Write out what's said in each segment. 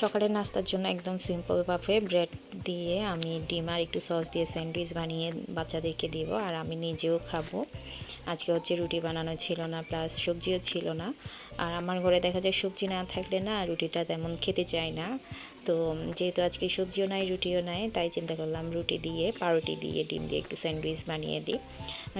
সকালের নাস্তার জন্য একদম সিম্পলভাবে ব্রেড দিয়ে আমি ডিম আর একটু সস দিয়ে স্যান্ডউইচ বানিয়ে বাচ্চাদেরকে দিব আর আমি নিজেও খাব। আজকে হচ্ছে রুটি বানানো ছিল না প্লাস সবজিও ছিল না। আর আমার ঘরে দেখা যায় সবজি না থাকলে না রুটিটা তেমন খেতে চায় না। তো যেহেতু আজকে সবজিও নাই, রুটিও নাই, তাই চিন্তা করলাম রুটি দিয়ে, পাউরুটি দিয়ে ডিম দিয়ে একটু স্যান্ডউইচ বানিয়ে দিই।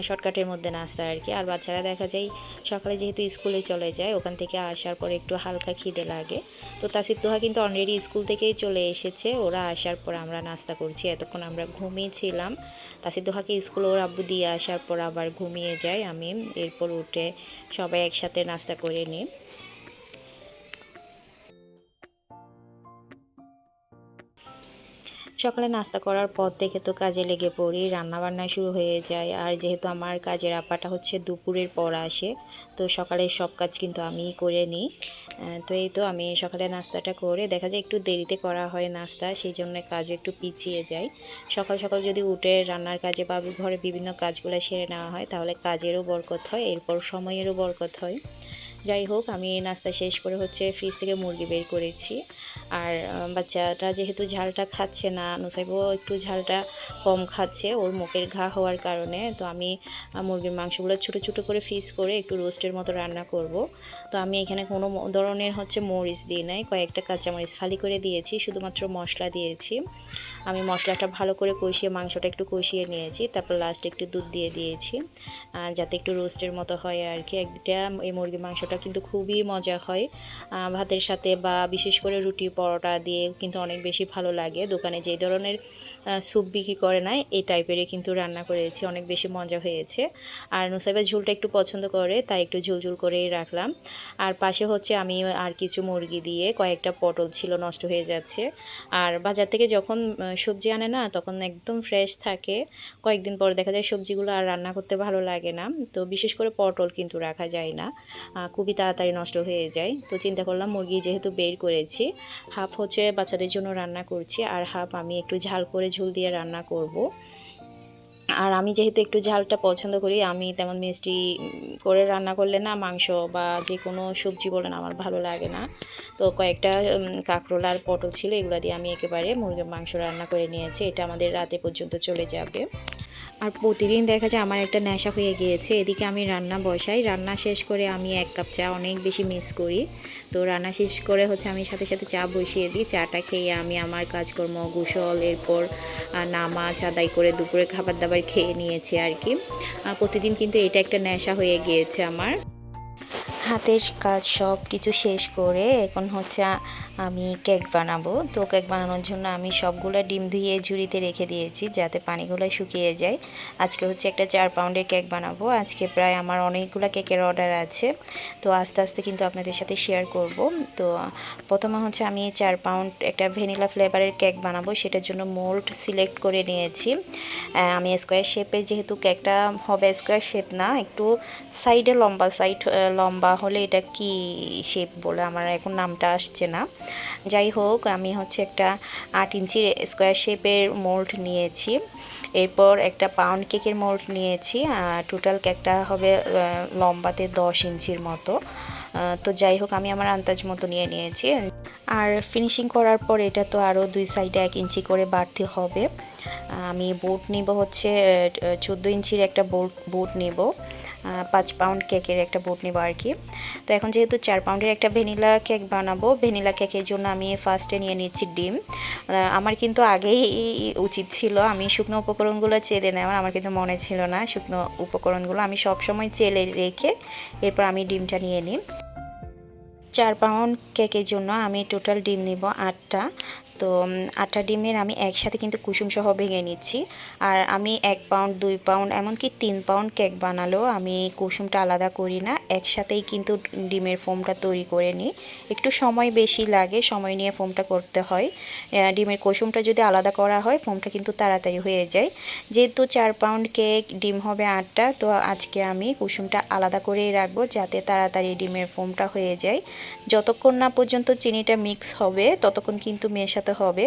শর্টকাটের মধ্যে নাস্তা আর কি। আর বাচ্চারা দেখা যায় সকালে যেহেতু স্কুলে চলে যায়, ওখান থেকে আসার পর একটু হালকা খিদে লাগে। তো তাসির দোহা কিন্তু অলরেডি স্কুল থেকেই চলে এসেছে। ওরা আসার পর আমরা নাস্তা করছি। এতক্ষণ আমরা ঘুমিয়েছিলাম। তাসির দোহাকে স্কুলে ওর আব্বু দিয়ে আসার পর আবার ঘুমিয়ে যায়। আমি এরপর উঠে সবাই একসাথে নাস্তা করে নিই। সকালে নাস্তা করার পর থেকে তো কাজে লেগে পড়ি। রান্নাবান্না শুরু হয়ে যায়। আর যেহেতু আমার কাজের আপাটা হচ্ছে দুপুরের পর আসে, তো সকালের সব কাজ কিন্তু আমিই করে নিই। তো এই তো আমি সকালে নাস্তাটা করে দেখা যায় একটু দেরিতে করা হয় নাস্তা, সেই জন্য কাজও একটু পিছিয়ে যায় সকাল সকাল যদি উঠে রান্নার কাজে বা ঘরে বিভিন্ন কাজগুলো সেরে নেওয়া হয়, তাহলে কাজেরও বরকত হয়, এরপর সময়েরও বরকত হয়। যাই হোক, আমি নাস্তা শেষ করে হচ্ছে ফ্রিজ থেকে মুরগি বের করেছি। আর বাচ্চাটা যেহেতু ঝালটা খাচ্ছে না, নুসাইবও একটু ঝালটা কম খাচ্ছে, ওর মুখের ঘা হওয়ার কারণে, তো আমি মুরগির মাংসগুলো ছোটো ছোটো করে ফিস করে একটু রোস্টের মতো রান্না করব। তো আমি এখানে কোনো ধরনের হচ্ছে মরিচ দিই নাই, কয়েকটা কাঁচামরিচ ফালি করে দিয়েছি, শুধুমাত্র মশলা দিয়েছি। আমি মশলাটা ভালো করে কষিয়ে, মাংসটা একটু কষিয়ে নিয়েছি, তারপর লাস্ট একটু দুধ দিয়ে দিয়েছি যাতে একটু রোস্টের মতো হয় আর কি। একটা এই মুরগির মাংসটা কিন্তু খুবই মজা হয়। ভাতের সাথে বা বিশেষ করে রুটি পরোটা দিয়ে কিন্তু অনেক বেশি ভালো লাগে। দোকানে যে ধরনের স্যুপ বিক্রি করে না, এই টাইপেরই কিন্তু রান্না করেছি, অনেক বেশি মজা হয়েছে। আর নুসাইবা ঝুলটা একটু পছন্দ করে, তাই একটু ঝুলঝুল করেই রাখলাম। আর পাশে হচ্ছে আমি আর কিছু মুরগি দিয়ে কয়েকটা পটল ছিল, নষ্ট হয়ে যাচ্ছে। আর বাজার থেকে যখন সবজি আনে না, তখন একদম ফ্রেশ থাকে। কয়েকদিন পর দেখা যায় সবজিগুলো আর রান্না করতে ভালো লাগে না। তো বিশেষ করে পটল কিন্তু রাখা যায় না। খুবই তাড়াতাড়ি নষ্ট হয়ে যায়। তো চিন্তা করলাম মুরগি যেহেতু বের করেছি, হাফ হচ্ছে বাচ্চাদের জন্য রান্না করছি আর হাফ আমি একটু ঝাল করে ঝুল দিয়ে রান্না করব। আর আমি যেহেতু একটু ঝালটা পছন্দ করি, আমি তেমন মিষ্টি করে রান্না করলে না মাংস বা যে কোনো সবজি বলেন আমার ভালো লাগে না। তো কয়েকটা কাঁকরোল আর পটল ছিল, এগুলো দিয়ে আমি একেবারে মুরগির মাংস রান্না করে নিয়েছি। এটা আমাদের রাতে পর্যন্ত চলে যাবে। আর প্রতিদিন দেখা যায় আমার একটা নেশা হয়ে গিয়েছে, এদিকে আমি রান্না বসাই। রান্না শেষ করে আমি এক কাপ চা অনেক বেশি মিস করি। তো রান্না শেষ করে হচ্ছে আমি সাথে সাথে চা বসিয়ে দিই। চাটা খেয়ে আমি আমার কাজকর্ম গোসল, এরপর নামাজ আদায় করে দুপুরে খাবার দাবার খেয়ে নিয়েছি আর কি। প্রতিদিন কিন্তু এটা একটা নেশা হয়ে গিয়েছে আমার। হাতের কাজ সব কিছু শেষ করে এখন হচ্ছে আমি কেক বানাবো। তো কেক বানানোর জন্য আমি সবগুলো ডিম ধুয়ে ঝুড়িতে রেখে দিয়েছি যাতে পানিগুলো শুকিয়ে যায়। আজকে হচ্ছে একটা চার পাউন্ডের কেক বানাবো। আজকে প্রায় আমার অনেকগুলো কেকের অর্ডার আছে। তো আস্তে আস্তে কিন্তু আপনাদের সাথে শেয়ার করব। তো প্রথমে হচ্ছে আমি চার পাউন্ড একটা ভ্যানিলা ফ্লেভারের কেক বানাবো। সেটার জন্য মোল্ড সিলেক্ট করে নিয়েছি। আমি স্কোয়ার শেপের যেহেতু কেকটা হবে স্কোয়ার শেপ না, একটু সাইডে লম্বা, সাইড লম্বা হলে এটা কি শেপ বলে আমার এখন নামটা আসছে না। যাই হোক আমি হচ্ছে একটা আট ইঞ্চির স্কোয়ার শেপের মোল্ড নিয়েছি। এরপর একটা পাউন্ড কেকের মোল্ড নিয়েছি। টোটাল কেকটা হবে লম্বাতে দশ ইঞ্চির মতো। তো যাই হোক আমি আমার আন্দাজ মতো নিয়ে নিয়েছি। আর ফিনিশিং করার পর এটা তো আরও দুই সাইডে এক ইঞ্চি করে বাড়তে হবে। আমি বোট নিব হচ্ছে চোদ্দ ইঞ্চির একটা বোট বোট নেব। পাঁচ পাউন্ড কেকের একটা বোট নেব আর কি। তো এখন যেহেতু চার পাউন্ডের একটা ভ্যানিলা কেক বানাবো ভ্যানিলা কেকের জন্য আমি ফার্স্টে নিয়ে নিচ্ছি ডিম। আমার কিন্তু আগেই উচিত ছিল, আমি শুকনো উপকরণগুলো চেলে নেওয়ার, আমার কিন্তু মনে ছিল না শুকনো উপকরণগুলো। আমি সবসময় চেলে রেখে এরপর আমি ডিমটা নিয়ে নিই। চার পাউন্ড কেকের জন্য আমি টোটাল ডিম নিব আটটা। তো আটটা ডিমের আমি একসাথে কিন্তু কুসুম সহ ভেঙে নিচ্ছি। আর আমি এক পাউন্ড, দুই পাউন্ড, এমনকি তিন পাউন্ড কেক বানালেও আমি কুসুমটা আলাদা করি না। একসাথেই কিন্তু ডিমের ফোমটা তৈরি করে নিই। একটু সময় বেশি লাগে, সময় নিয়ে ফোমটা করতে হয়। ডিমের কুসুমটা যদি আলাদা করা হয়, ফোমটা কিন্তু তাড়াতাড়ি হয়ে যায়। যেহেতু চার পাউন্ড কেক, ডিম হবে আটটা, তো আজকে আমি কুসুমটা আলাদা করেই রাখব যাতে তাড়াতাড়ি ডিমের ফোমটা হয়ে যায়। যতক্ষণ না পর্যন্ত চিনিটা মিক্স হবে, ততক্ষণ কিন্তু মেশাতে হবে।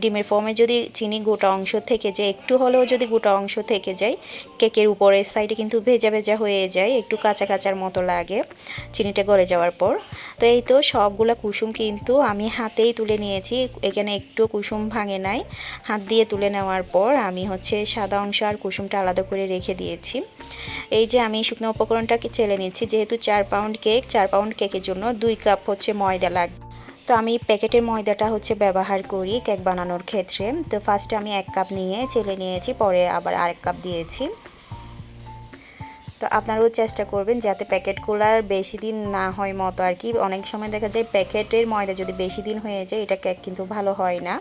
ডিমের ফর্মে যদি চিনি গোটা অংশ থেকে যায়, একটু হলেও যদি গোটা অংশ থেকে যায়, কেকের উপরের সাইডে কিন্তু ভেজা ভেজা হয়ে যায়, একটু কাঁচা কাঁচার মতো লাগে চিনিটা গলে যাওয়ার পর। তো এই তো সবগুলা কুসুম কিন্তু আমি হাতেই তুলে নিয়েছি, এখানে একটু কুসুম ভাঙে নাই। হাত দিয়ে তুলে নেওয়ার পর আমি হচ্ছে সাদা অংশ আর কুসুমটা আলাদা করে রেখে দিয়েছি। এই যে আমি শুকনো উপকরণটাকে চেলে নিচ্ছি, যেহেতু চার পাউন্ড কেক চার পাউন্ড কেকের জন্য দুই কাপ হচ্ছে ময়দা লাগবে তো আমি প্যাকেটের ময়দাটা হচ্ছে ব্যবহার করি কেক বানানোর ক্ষেত্রে। তো ফার্স্টে আমি এক কাপ নিয়ে চেলে নিয়েছি, পরে আবার আরেক কাপ দিয়েছি। তো আপনারাও চেষ্টা করবেন যাতে প্যাকেট প্যাকেটগুলার বেশি দিন না হয় মতো আর কি। অনেক সময় দেখা যায় প্যাকেটের ময়দা যদি বেশি দিন হয়ে যায়, এটা কেক কিন্তু ভালো হয় না।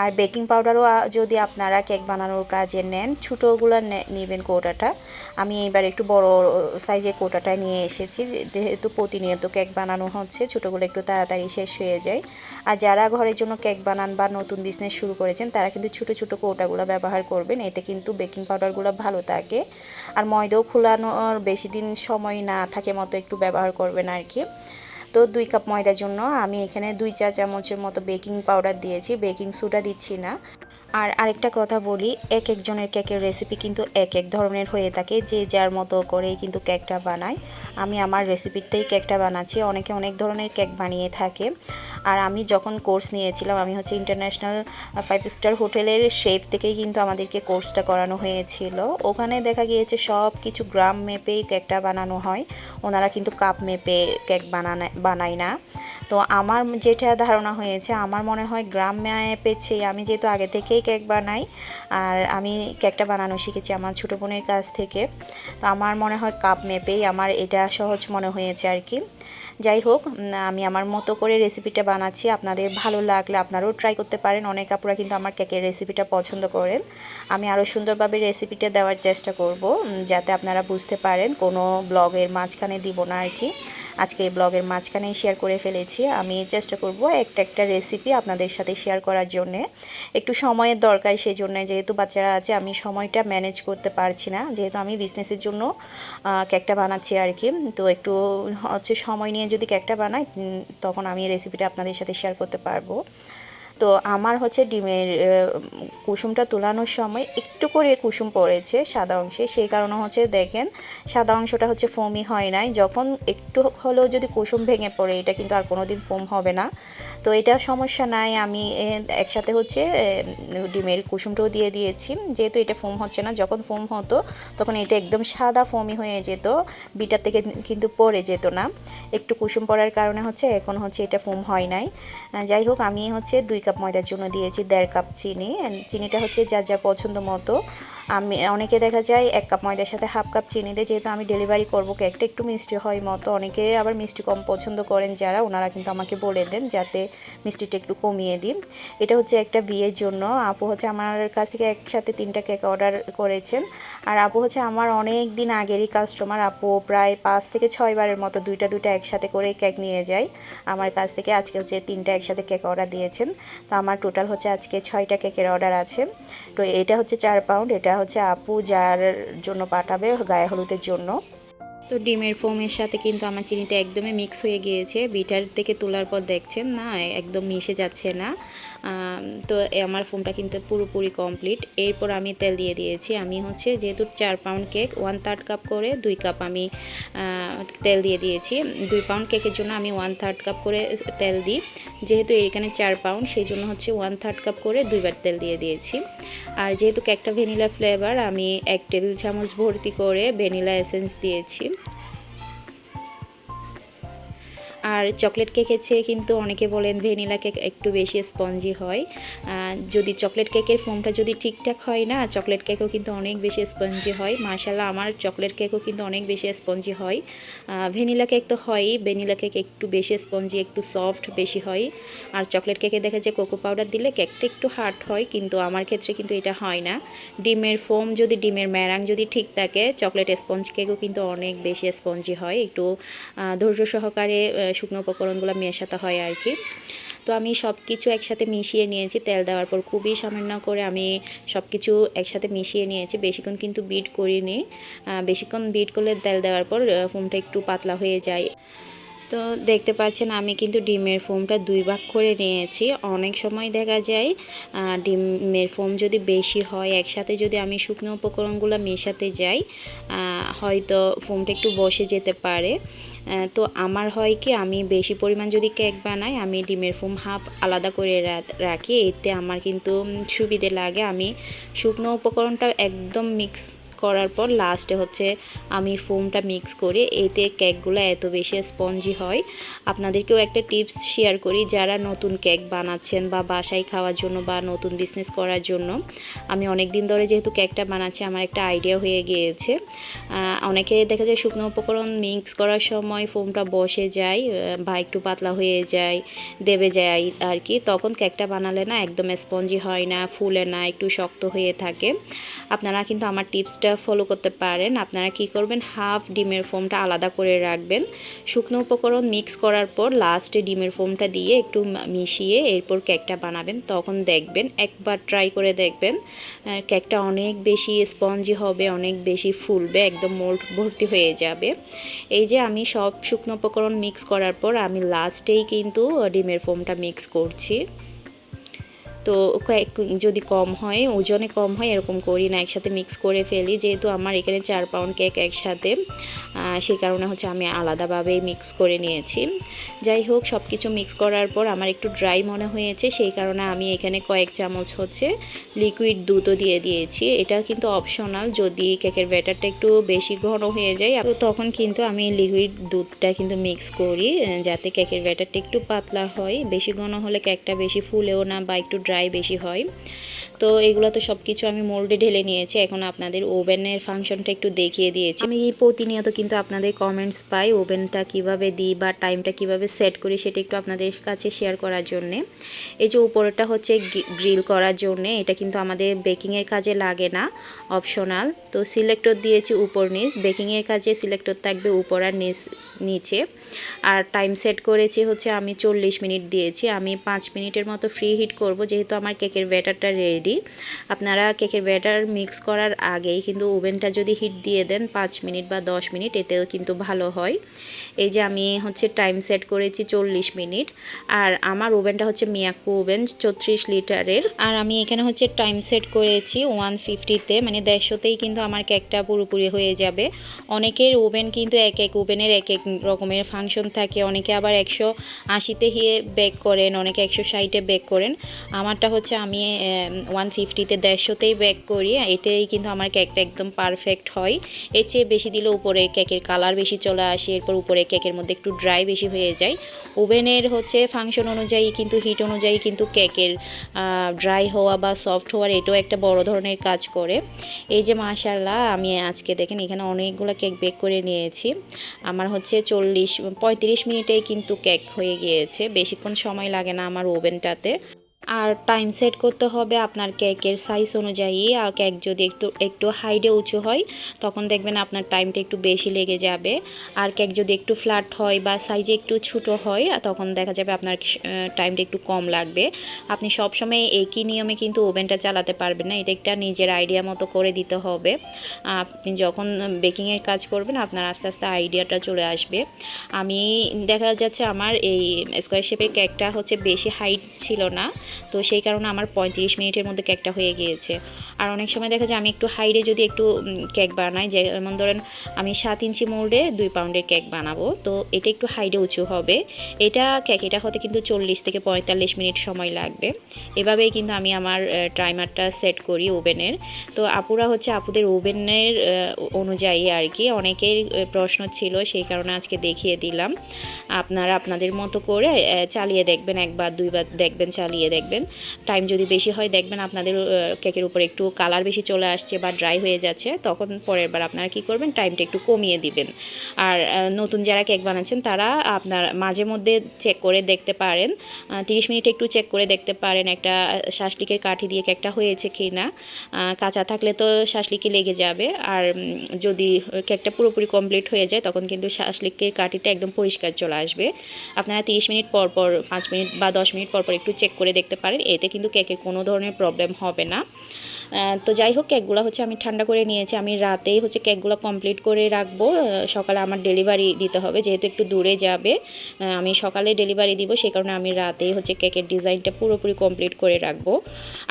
আর বেকিং পাউডারও যদি আপনারা কেক বানানোর কাজে নেন, ছোটোগুলো নেবেন কৌটাটা। আমি এইবার একটু বড় সাইজের কৌটাটা নিয়ে এসেছি, যেহেতু প্রতিনিয়ত কেক বানানো হচ্ছে, ছোটোগুলো একটু তাড়াতাড়ি শেষ হয়ে যায়। আর যারা ঘরের জন্য কেক বানান বা নতুন বিজনেস শুরু করেছেন, তারা কিন্তু ছোটো ছোটো কৌটাগুলো ব্যবহার করবেন, এতে কিন্তু বেকিং পাউডারগুলো ভালো থাকে। আর ময়দাও খোলানোর বেশি দিন সময় না থাকে মতো একটু ব্যবহার করবেন আর কি। তো দুই কাপ ময়দার জন্য আমি এখানে দুই চা চামচের মতো বেকিং পাউডার দিয়েছি। বেকিং সোডা দিচ্ছি না। আর আরেকটা কথা বলি, এক একজনের কেকের রেসিপি কিন্তু এক এক ধরনের হয়ে থাকে। যে যার মতো করেই কিন্তু কেকটা বানায়। আমি আমার রেসিপিতেই কেকটা বানাচ্ছি। অনেকে অনেক ধরনের কেক বানিয়ে থাকে। আর আমি যখন কোর্স নিয়েছিলাম, আমি হচ্ছে ইন্টারন্যাশনাল ফাইভ স্টার হোটেলের শেফ থেকেই কিন্তু আমাদেরকে কোর্সটা করানো হয়েছিল। ওখানে দেখা গিয়েছে সব কিছু গ্রাম মেপেই কেকটা বানানো হয়। ওনারা কিন্তু কাপ মেপে কেক বানানা, বানায় না। তো আমার যেটা ধারণা হয়েছে, আমার মনে হয় গ্রাম চেয়ে আমি যেহেতু আগে থেকেই কেক বানাই, আর আমি কেকটা বানানো শিখেছি আমার ছোটো বোনের কাছ থেকে। তো আমার মনে হয় কাপ মেপেই আমার এটা সহজ মনে হয়েছে আর কি। যাই হোক আমি আমার মতো করে রেসিপিটা বানাচ্ছি। আপনাদের ভালো লাগলে আপনারাও ট্রাই করতে পারেন। অনেক আপুরা কিন্তু আমার কেকের রেসিপিটা পছন্দ করেন। আমি আরও সুন্দরভাবে রেসিপিটা দেওয়ার চেষ্টা করব যাতে আপনারা বুঝতে পারেন, কোনো ব্লগের মাঝখানে দিব না আর কি। আজকে এই ব্লগের মাঝখানেই শেয়ার করে ফেলেছি। আমি চেষ্টা করব একটা একটা রেসিপি আপনাদের সাথে শেয়ার করার জন্যে। একটু সময়ের দরকার সেই জন্য যেহেতু বাচ্চারা আছে, আমি সময়টা ম্যানেজ করতে পারছি না। যেহেতু আমি বিজনেসের জন্য কেকটা বানাচ্ছি আর কি, তো একটু হচ্ছে সময় নিয়ে যদি কেকটা বানাই তখন আমি রেসিপিটা আপনাদের সাথে শেয়ার করতে পারব। তো আমার হচ্ছে ডিমের কুসুমটা তোলানোর সময় একটু করে কুসুম পড়েছে সাদা অংশে। সেই কারণে হচ্ছে দেখেন, সাদা অংশটা হচ্ছে ফোমই হয় নাই। যখন একটু হলেও যদি কুসুম ভেঙে পড়ে, এটা কিন্তু আর কোনো দিন ফোম হবে না। তো এটা সমস্যা নাই, আমি একসাথে হচ্ছে ডিমের কুসুমটাও দিয়ে দিয়েছি। যেহেতু এটা ফোম হচ্ছে না, যখন ফোম হতো, তখন এটা একদম সাদা ফোমই হয়ে যেত, বিটার থেকে কিন্তু পড়ে যেত না। একটু কুসুম পড়ার কারণে হচ্ছে, এখন হচ্ছে এটা ফোম হয় নাই। যাই হোক, আমি হচ্ছে দুই কাপ ময়দার জন্য দিয়েছি দেড় কাপ চিনি চিনিটা হচ্ছে যার যা পছন্দ মতো। আমি, অনেকে দেখা যায় এক কাপ ময়দার সাথে হাফ কাপ চিনি দেয়, যেহেতু আমি ডেলিভারি করব কেকটা একটু মিষ্টি হয় মতো। অনেকে আবার মিষ্টি কম পছন্দ করেন যারা, ওনারা কিন্তু আমাকে বলে দেন যাতে মিষ্টিটা একটু কমিয়ে দিই এটা হচ্ছে একটা বিয়ের জন্য। আপু হচ্ছে আমার কাছ থেকে একসাথে তিনটা কেক অর্ডার করেছেন। আর আপু হচ্ছে আমার অনেক দিন আগেরই কাস্টমার। আপু প্রায় পাঁচ থেকে ছয় বারের মতো দুইটা দুইটা একসাথে করে কেক নিয়ে যায়। আমার কাছ থেকে আজকে হচ্ছে তিনটা একসাথে কেক অর্ডার দিয়েছেন। তো আমার টোটাল হচ্ছে আজকে ছয়টা কেকের অর্ডার আছে। তো এটা হচ্ছে চার পাউন্ড, এটা হচ্ছে আপু যার জন্য পাঠাবে গায়ে হলুদের জন্য। তো ডিমের ফোমের সাথে কিন্তু আমার চিনিটা একদমই মিক্স হয়ে গিয়েছে। বিটার থেকে তোলার পর দেখছেন না, একদম মিশে যাচ্ছে না। তো আমার ফোমটা কিন্তু পুরোপুরি কমপ্লিট এরপর আমি তেল দিয়ে দিয়েছি। আমি হচ্ছে যেহেতু চার pound cake one third cup করে দুই কাপ আমি তেল দিয়ে দিয়েছি। দুই পাউন্ড কেকের জন্য আমি ওয়ান থার্ড কাপ করে তেল দিই। যেহেতু এখানে চার পাউন্ড সেই জন্য হচ্ছে ওয়ান থার্ড কাপ করে দুইবার তেল দিয়ে দিয়েছি। আর যেহেতু কেকটা ভ্যানিলা ফ্লেভার আমি এক টেবিল চামচ ভর্তি করে ভ্যানিলা এসেন্স দিয়েছি। আর চকলেট কেকের চেয়ে কিন্তু অনেকে বলেন ভ্যানিলা কেক একটু বেশি স্পঞ্জি হয়। যদি চকলেট কেকের ফোমটা যদি ঠিকঠাক হয় না চকলেট কেকও কিন্তু অনেক বেশি স্পঞ্জি হয়। মাশাল্লাহ আমার চকলেট কেকও কিন্তু অনেক বেশি স্পঞ্জি হয়। ভ্যানিলা কেক তো হয়ই ভ্যানিলা কেক একটু বেশি স্পঞ্জি একটু সফট বেশি হয়। আর চকলেট কেকে দেখা যায় কোকো পাউডার দিলে কেকটা একটু হার্ড হয়, কিন্তু আমার ক্ষেত্রে কিন্তু এটা হয় না। ডিমের ফোম যদি ডিমের ম্যারাং যদি ঠিক থাকে চকলেট স্পঞ্জ কেকও কিন্তু অনেক বেশি স্পঞ্জি হয়। একটু ধৈর্য সহকারে শুকনো উপকরণগুলো মেশাতে হয় আর কি। তো আমি সব কিছু একসাথে মিশিয়ে নিয়েছি, তেল দেওয়ার পর খুবই সামান্য করে আমি সব কিছু একসাথে মিশিয়ে নিয়েছি। বেশিক্ষণ কিন্তু বিট করিনি। বেশিক্ষণ বিট করলে তেল দেওয়ার পর ফোমটা একটু পাতলা হয়ে যায়। তো দেখতে পাচ্ছেন আমি কিন্তু ডিমের ফোমটা দুই ভাগ করে নিয়েছি। অনেক সময় দেখা যায় ডিমের ফোম যদি বেশি হয়, একসাথে যদি আমি শুকনো উপকরণগুলো মেশাতে যাই হয়তো ফোমটা একটু বসে যেতে পারে। তো আমার হয় কি, আমি বেশি পরিমাণ যদি কেক বানাই, আমি ডিমের ফোম হাফ আলাদা করে রাখি। এতে আমার কিন্তু সুবিধে লাগে। আমি শুকনো উপকরণটা একদম মিক্স করার পর লাস্টে হচ্ছে আমি ফোমটা মিক্স করি এতে কেকগুলো এত বেশি স্পঞ্জি হয়। আপনাদেরকেও একটা টিপস শেয়ার করি যারা নতুন কেক বানাচ্ছেন বা বাসায় খাওয়ার জন্য বা নতুন বিজনেস করার জন্য। আমি অনেক দিন ধরে যেহেতু কেকটা বানাচ্ছি, আমার একটা আইডিয়া হয়ে গিয়েছে। অনেকে দেখা যায় শুকনো উপকরণ মিক্স করার সময় ফোমটা বসে যায় বা একটু পাতলা হয়ে যায়, দেবে যায় আর কি তখন কেকটা বানালে না একদম স্পঞ্জি হয় না, ফুলে না, একটু শক্ত হয়ে থাকে। আপনারা কিন্তু আমার টিপসটা ফলো করতে পারেন। আপনারা কি করবেন? হাফ ডিমের ফোমটা আলাদা করে রাখবেন। শুকনো উপকরণ মিক্স করার পর লাস্টে ডিমের ফোমটা দিয়ে একটু মিশিয়ে এরপর কেকটা বানাবেন। তখন দেখবেন, একবার ট্রাই করে দেখবেন কেকটা অনেক বেশি স্পঞ্জি হবে, অনেক বেশি ফুলবে, একদম মোল্ড ভর্তি হয়ে যাবে। এই যে আমি সব শুকনো উপকরণ মিক্স করার পর আমি লাস্টেই কিন্তু ডিমের ফোমটা মিক্স করছি। তো কয়েক- যদি কম হয়, ওজনে কম হয়, এরকম করি না, একসাথে মিক্স করে ফেলি। যেহেতু আমার এখানে চার পাউন্ড কেক একসাথে সেই কারণে হচ্ছে আমি আলাদাভাবে মিক্স করে নিয়েছি। যাই হোক সব কিছু মিক্স করার পর আমার একটু ড্রাই মনে হয়েছে, সেই কারণে আমি এখানে কয়েক চামচ হচ্ছে লিকুইড দুধও দিয়ে দিয়েছি। এটা কিন্তু অপশনাল যদি কেকের ব্যাটারটা একটু বেশি ঘন হয়ে যায়, তো তখন কিন্তু আমি লিকুইড দুধটা কিন্তু মিক্স করি, যাতে কেকের ব্যাটারটা একটু পাতলা হয়। বেশি ঘন হলে কেকটা বেশি ফুলেও না বা একটু ড্রাই বেশি হয়। তো এগুলো তো সব কিছু আমি মোল্ডে ঢেলে নিয়েছি। এখন আপনাদের ওভেনের ফাংশনটা একটু দেখিয়ে দিয়েছি। আমি এই প্রতিনিয়ত কিন্তু আপনাদের কমেন্টস পাই, ওভেনটা কীভাবে দিই বা টাইমটা কীভাবে সেট করি সেটা একটু আপনাদের কাছে শেয়ার করার জন্যে। এই যে উপরেরটা হচ্ছে গ্রিল করার জন্যে, এটা কিন্তু আমাদের বেকিংয়ের কাজে লাগে না অপশনাল তো সিলেক্টর দিয়েছি উপর নিচ বেকিংয়ের কাজে সিলেক্টর থাকবে উপর আর নিচ, নিচে। আর টাইম সেট করেছি হচ্ছে আমি চল্লিশ মিনিট দিয়েছি। আমি পাঁচ মিনিটের মতো ফ্রি হিট করব, যেহেতু আমার কেকের ব্যাটারটা রেডি আপনারা কেকের ব্যাটার মিক্স করার আগেই কিন্তু ওভেনটা যদি হিট দিয়ে দেন, পাঁচ মিনিট বা দশ মিনিট, এতেও কিন্তু ভালো হয়। এই যে আমি হচ্ছে টাইম সেট করেছি চল্লিশ মিনিট, আর আমার ওভেনটা হচ্ছে মিয়াকো ওভেন চৌত্রিশ লিটারের। আর আমি এখানে হচ্ছে টাইম সেট করেছি ওয়ান ফিফটিতে মানে দেড়শোতেই কিন্তু আমার কেকটা পুরোপুরি হয়ে যাবে। অনেকের ওভেন কিন্তু এক এক ওভেনের এক এক রকমের ফাংশন থাকে, অনেকে আবার একশো আশিতে হিয়ে বেক করেন, অনেকে একশো ষাটে বেক করেন। আমারটা হচ্ছে আমি ওয়ান ফিফটিতে দেড়শোতেই ব্যাক করি, এটাই কিন্তু আমার কেকটা একদম পারফেক্ট হয়। এর চেয়ে বেশি দিলে উপরে কেকের কালার বেশি চলে আসে, এরপর উপরে কেকের মধ্যে একটু ড্রাই বেশি হয়ে যায়। ওভেনের হচ্ছে ফাংশন অনুযায়ী কিন্তু হিট অনুযায়ী কিন্তু কেকের ড্রাই হওয়া বা সফট হওয়ার এটাও একটা বড় ধরনের কাজ করে। এই যে মাশাল্লাহ আমি আজকে দেখেন এখানে অনেকগুলো কেক বেক করে নিয়েছি। আমার হচ্ছে চল্লিশ, পঁয়ত্রিশ মিনিটেই কিন্তু কেক হয়ে গিয়েছে। বেশিক্ষণ সময় লাগে না আমার ওভেনটাতে আর টাইম সেট করতে হবে আপনার কেকের সাইজ অনুযায়ী। আর কেক যদি একটু একটু হাইডে উঁচু হয়, তখন দেখবেন আপনার টাইমটা একটু বেশি লেগে যাবে। আর কেক যদি একটু ফ্ল্যাট হয় বা সাইজে একটু ছোটো হয়, তখন দেখা যাবে আপনার টাইমটা একটু কম লাগবে। আপনি সবসময় একই নিয়মে কিন্তু ওভেনটা চালাতে পারবেন না। এটা একটা নিজের আইডিয়া মতো করে দিতে হবে। আপনি যখন বেকিংয়ের কাজ করবেন, আপনার আস্তে আস্তে আইডিয়াটা চলে আসবে। আমি দেখা যাচ্ছে আমার এই স্কোয়ার শেপের কেকটা হচ্ছে বেশি হাইট ছিল না। তো সেই কারণে আমার পঁয়ত্রিশ মিনিটের মধ্যে কেকটা হয়ে গিয়েছে। আর অনেক সময় দেখা যায় আমি একটু হাইডে যদি একটু কেক বানাই যেমন ধরেন আমি সাত ইঞ্চি মোল্ডে দুই পাউন্ডের কেক বানাবো, তো এটা একটু হাইডে উঁচু হবে। এটা, কেক এটা হতে কিন্তু চল্লিশ থেকে পঁয়তাল্লিশ মিনিট সময় লাগবে। এভাবেই কিন্তু আমি আমার টাইমারটা সেট করি ওভেনের। তো আপুরা হচ্ছে আপুদের ওভেনের অনুযায়ী আর কি, অনেকের প্রশ্ন ছিল, সেই কারণে আজকে দেখিয়ে দিলাম। আপনারা আপনাদের মতো করে চালিয়ে দেখবেন, একবার, দুইবার দেখবেন, চালিয়ে দেখবেন। টাইম যদি বেশি হয়, দেখবেন আপনাদের কেকের উপর একটু কালার বেশি চলে আসছে বা ড্রাই হয়ে যাচ্ছে, তখন পরের বার আপনারা কি করবেন? টাইমটা একটু কমিয়ে দিবেন। আর নতুন যারা কেক বানাচ্ছেন, তারা আপনার মাঝে মধ্যে চেক করে দেখতে পারেন। তিরিশ মিনিট একটু চেক করে দেখতে পারেন একটা শাসলিকের কাঠি দিয়ে কেকটা হয়েছে কি না কাঁচা থাকলে তো শাসলিকে লেগে যাবে। আর যদি কেকটা পুরোপুরি কমপ্লিট হয়ে যায়, তখন কিন্তু শাসলিকের কাঠিটা একদম পরিষ্কার চলে আসবে। আপনারা তিরিশ মিনিট পর পর, পাঁচ মিনিট বা দশ মিনিট পর পর একটু চেক করে দেখতে পারেন, এতে কিন্তু কেকের কোনো ধরনের প্রবলেম হবে না। তো যাই হোক, কেকগুলো হচ্ছে আমি ঠান্ডা করে নিয়েছি। আমি রাতেই হচ্ছে কেকগুলো কমপ্লিট করে রাখব। সকালে আমার ডেলিভারি দিতে হবে, যেহেতু একটু দূরে যাবে। আমি সকালে ডেলিভারি দিব সেই কারণে আমি রাতেই হচ্ছে কেকের ডিজাইনটা পুরোপুরি কমপ্লিট করে রাখব।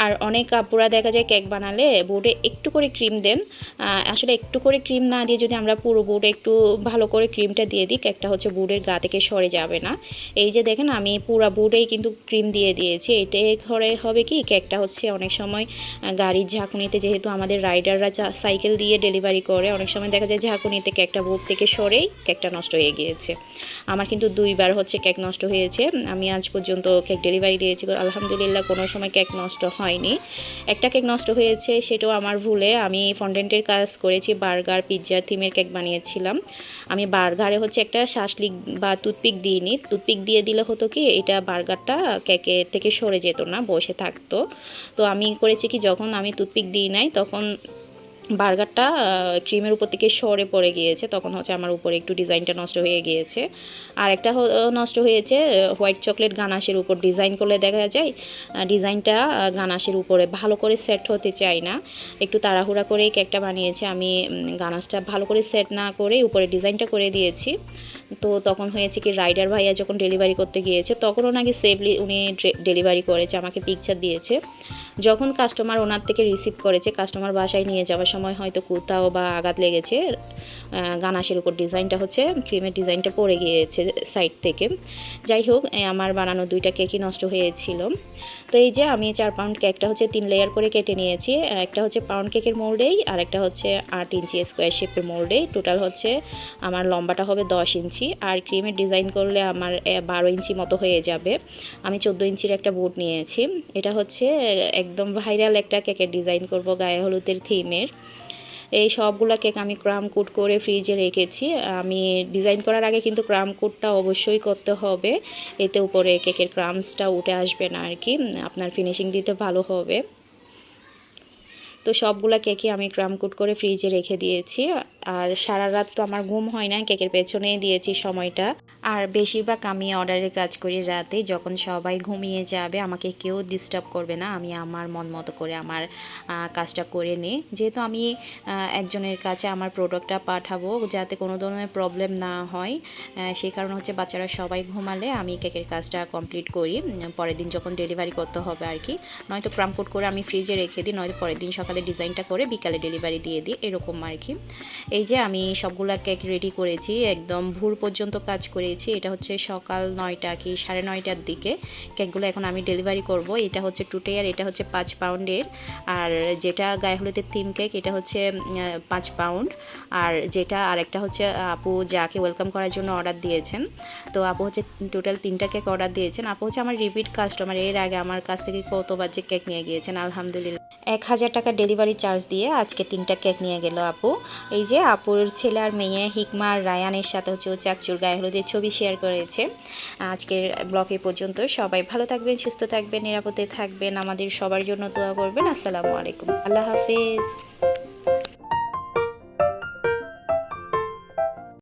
আর অনেক কাপুরা দেখা যায় কেক বানালে বোর্ডে একটু করে ক্রিম দেন। আসলে একটু করে ক্রিম না দিয়ে যদি আমরা পুরো বোর্ডে একটু ভালো করে ক্রিমটা দিয়ে দিই, কেকটা হচ্ছে বোর্ডের গা থেকে সরে যাবে না। এই যে দেখেন, আমি পুরো বোর্ডেই কিন্তু ক্রিম দিয়ে দিয়েছি। এটাই ঘরে হবে কি, কেকটা হচ্ছে অনেক সময় গাড়ির ঝাঁকুনিতে যেহেতু আমাদের রাইডাররা সাইকেল দিয়ে ডেলিভারি করে, অনেক সময় দেখা যায় ঝাঁকুনিতে কেকটা বোর্ড থেকে সরেই কেকটা নষ্ট হয়ে গিয়েছে। আমার কিন্তু দুইবার হচ্ছে কেক নষ্ট হয়েছে। আমি আজ পর্যন্ত কেক ডেলিভারি দিয়েছি, আলহামদুলিল্লাহ কোনো সময় কেক নষ্ট হয়নি। একটা কেক নষ্ট হয়েছে সেটাও আমার ভুলে আমি ফন্ডেন্টের কাজ করেছি, বার্গার পিৎজা থিমের কেক বানিয়েছিলাম। আমি বার্গারে হচ্ছে একটা শাসলিক বা টুথপিক দিইনি। টুথপিক দিয়ে দিলে হতো কি, এটা বার্গারটা কেকের থেকে সরে যেত না বসে থাকতো। তো আমি করেছি কি যখন আমি টুথপিক দিই নাই তখন বার্গারটা ক্রিমের উপর থেকে সরে পড়ে গিয়েছে, তখন হচ্ছে আমার উপরে একটু ডিজাইনটা নষ্ট হয়ে গিয়েছে। আর একটা নষ্ট হয়েছে হোয়াইট চকলেট গানাশের উপর ডিজাইন করলে দেখা যায় ডিজাইনটা গানাশের উপরে ভালো করে সেট হতে চাই না। একটু তাড়াহুড়া করেই কেকটা বানিয়েছে, আমি গানাশটা ভালো করে সেট না করে উপরে ডিজাইনটা করে দিয়েছি। তো তখন হয়েছে কি, রাইডার ভাইয়া যখন ডেলিভারি করতে গিয়েছে, তখনও নাকি সেফলি উনি ডেলিভারি করেছে, আমাকে পিকচার দিয়েছে। যখন কাস্টমার ওনার থেকে রিসিভ করেছে, কাস্টমার বাসায় নিয়ে যাওয়ার সময় হয়তো কোথাও বা আঘাত লেগেছে। গানাশের উপর ডিজাইনটা হচ্ছে, ক্রিমের ডিজাইনটা পড়ে গিয়েছে সাইড থেকে। যাই হোক আমার বানানো দুইটা কেকই নষ্ট হয়েছিল। তো এই যে আমি চার পাউন্ড কেকটা হচ্ছে তিন লেয়ার করে কেটে নিয়েছি। একটা হচ্ছে পাউন্ড কেকের মোল্ডেই, আর একটা হচ্ছে আট ইঞ্চি স্কোয়ার শেপের মোল্ডেই। টোটাল হচ্ছে আমার লম্বাটা হবে দশ ইঞ্চি, আর ক্রিমের ডিজাইন করলে আমার বারো ইঞ্চি মতো হয়ে যাবে। আমি চোদ্দ ইঞ্চির একটা বুট নিয়েছি। এটা হচ্ছে একদম ভাইরাল একটা কেকের ডিজাইন করব গায়ে হলুদের থিমের এই সবগুলো কেক আমি ক্রাম কোট করে ফ্রিজে রেখেছি। আমি ডিজাইন করার আগে কিন্তু ক্রাম কোটটা অবশ্যই করতে হবে। এতে উপরে কেকের ক্রামসটা উঠে আসবে না আর কি আপনার ফিনিশিং দিতে ভালো হবে। তো সবগুলা কেকই আমি ক্রামকুট করে ফ্রিজে রেখে দিয়েছি। আর সারা রাত তো আমার ঘুম হয় না, কেকের পেছনেই দিয়েছি সময়টা। আর বেশিরভাগ আমি অর্ডারের কাজ করি রাতে যখন সবাই ঘুমিয়ে যাবে, আমাকে কেউ ডিস্টার্ব করবে না, আমি আমার মন মতো করে আমার কাজটা করে নিই। যেহেতু আমি একজনের কাছে আমার প্রোডাক্টটা পাঠাবো, যাতে কোনো ধরনের প্রবলেম না হয় সেই কারণে হচ্ছে বাচ্চারা সবাই ঘুমালে আমি কেকের কাজটা কমপ্লিট করি। পরের দিন যখন ডেলিভারি করতে হবে আর কি, নয়তো ক্রামকুট করে আমি ফ্রিজে রেখে দিই, নয়তো পরের দিন সকালে ডিজাইনটা করে বিকালে ডেলিভারি দিয়ে দিই, এরকম আর কি। এই যে আমি সবগুলা কেক রেডি করেছি, একদম ভোর পর্যন্ত কাজ করেছি। এটা হচ্ছে সকাল নয়টা কি, সাড়ে নয়টার দিকে। কেকগুলো এখন আমি ডেলিভারি করব। এটা হচ্ছে টু টেয়ার এটা হচ্ছে পাঁচ পাউন্ডের। আর যেটা গায়ে হলুদের থিম কেক এটা হচ্ছে পাঁচ পাউন্ড। আর যেটা আরেকটা হচ্ছে, আপু যাকে ওয়েলকাম করার জন্য অর্ডার দিয়েছেন। তো আপু হচ্ছে টোটাল তিনটা কেক অর্ডার দিয়েছেন। আপু হচ্ছে আমার রিপিট কাস্টমার এর আগে আমার কাছ থেকে কতবার যে কেক নিয়ে গিয়েছেন, আলহামদুলিল্লাহ। এক হাজার টাকা ডেলিভারি চার্জ দিয়ে আজকে তিনটা কেক নিয়ে গেল আপু। এই যে আপুর ছেলে আর মেয়ে, হিকমা আর রায়ানের সাথে হচ্ছে ও চাচুর গায়ে হলুদের ছবি শেয়ার করেছে। আজকের ব্লকে পর্যন্ত সবাই ভালো থাকবেন, সুস্থ থাকবেন, নিরাপদে থাকবেন। আমাদের সবার জন্য দোয়া করবেন। আসসালামু আলাইকুম। আল্লাহ হাফিজ।